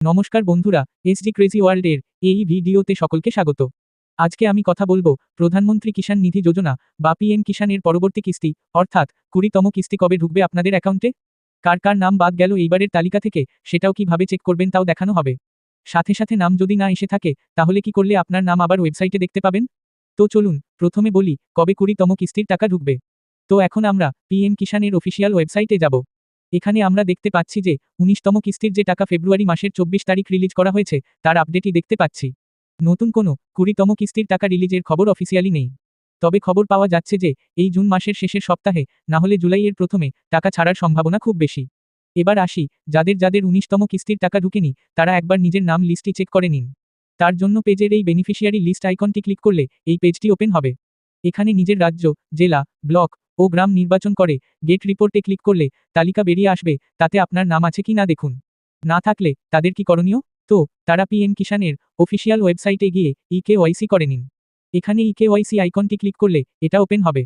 নমস্কার বন্ধুরা SD crazy ওয়ার্ল্ডের এই ভিডিওতে সকলকে স্বাগত। আজকে আমি কথা বলব প্রধানমন্ত্রী কিষাণ নিধি যোজনা বা পিএম কিষাণের পরবর্তী কিস্তি, অর্থাৎ কুড়িতম কিস্তি কবে ঢুকবে আপনাদের অ্যাকাউন্টে? কার কার নাম বাদ গেল এইবারের তালিকা থেকে, সেটাও কীভাবে চেক করবেন তাও দেখানো হবে। সাথে সাথে নাম যদি না এসে থাকে, তাহলে কি করলে আপনার নাম আবার ওয়েবসাইটে দেখতে পাবেন? তো চলুন, প্রথমে বলি, কবে কুড়িতম কিস্তির টাকা ঢুকবে? তো এখন আমরা পিএম কিষাণের অফিসিয়াল ওয়েবসাইটে যাব। এখানে আমরা দেখতে পাচ্ছি যে উনিশতম কিস্তির যে টাকা ফেব্রুয়ারি মাসের চব্বিশ তারিখ রিলিজ করা হয়েছে, তার আপডেটই দেখতে পাচ্ছি। নতুন কোনো কুড়িতম কিস্তির টাকা রিলিজের খবর অফিসিয়ালি নেই। তবে খবর পাওয়া যাচ্ছে যে এই জুন মাসের শেষের সপ্তাহে, না হলে জুলাইয়ের প্রথমে টাকা ছাড়ার সম্ভাবনা খুব বেশি। এবার আসি, যাদের যাদের উনিশতম কিস্তির টাকা ঢুকেনি, তারা একবার নিজের নাম লিস্টটি চেক করে নিন। তার জন্য পেজের এই বেনিফিশিয়ারি লিস্ট আইকনটি ক্লিক করলে এই পেজটি ওপেন হবে। এখানে নিজের রাজ্য, জেলা, ব্লক ও গ্রাম নির্বাচন করে গেট রিপোর্টে ক্লিক করলে তালিকা বেরিয়ে আসবে, তাতে আপনার নাম আছে কি না দেখুন। না থাকলে তাদের কি করণীয়? তো, তারা পিএম কিষাণের অফিসিয়াল ওয়েবসাইটে গিয়ে ইকে ওয়াইসি করে নিন। এখানে ইকে ওয়াইসি আইকনটি ক্লিক করলে এটা ওপেন হবে।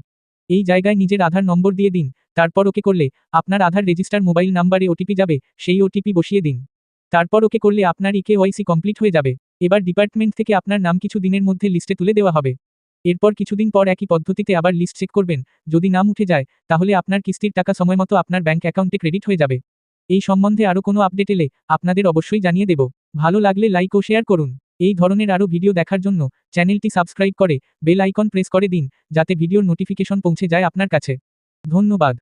এই জায়গায় নিজের আধার নম্বর দিয়ে দিন, তারপর ওকে করলে আপনার আধার রেজিস্টার মোবাইল নাম্বারে ওটিপি যাবে, সেই ওটিপি বসিয়ে দিন। তারপর ওকে করলে আপনার ইকে ওয়াইসি কমপ্লিট হয়ে যাবে। এবার ডিপার্টমেন্ট থেকে আপনার নাম কিছু দিনের মধ্যে লিস্টে তুলে দেওয়া হবে। এরপর কিছুদিন পর একই পদ্ধতিতে আবার লিস্ট চেক করবেন। যদি নাম উঠে যায়, তাহলে আপনার কিস্তির টাকা সময়মতো আপনার ব্যাঙ্ক অ্যাকাউন্টে ক্রেডিট হয়ে যাবে। এই সম্বন্ধে আরও কোনো আপডেট এলে আপনাদের অবশ্যই জানিয়ে দেব। ভালো লাগলে লাইক ও শেয়ার করুন। এই ধরনের আরও ভিডিও দেখার জন্য চ্যানেলটি সাবস্ক্রাইব করে বেল আইকন প্রেস করে দিন, যাতে ভিডিওর নোটিফিকেশন পৌঁছে যায় আপনার কাছে। ধন্যবাদ।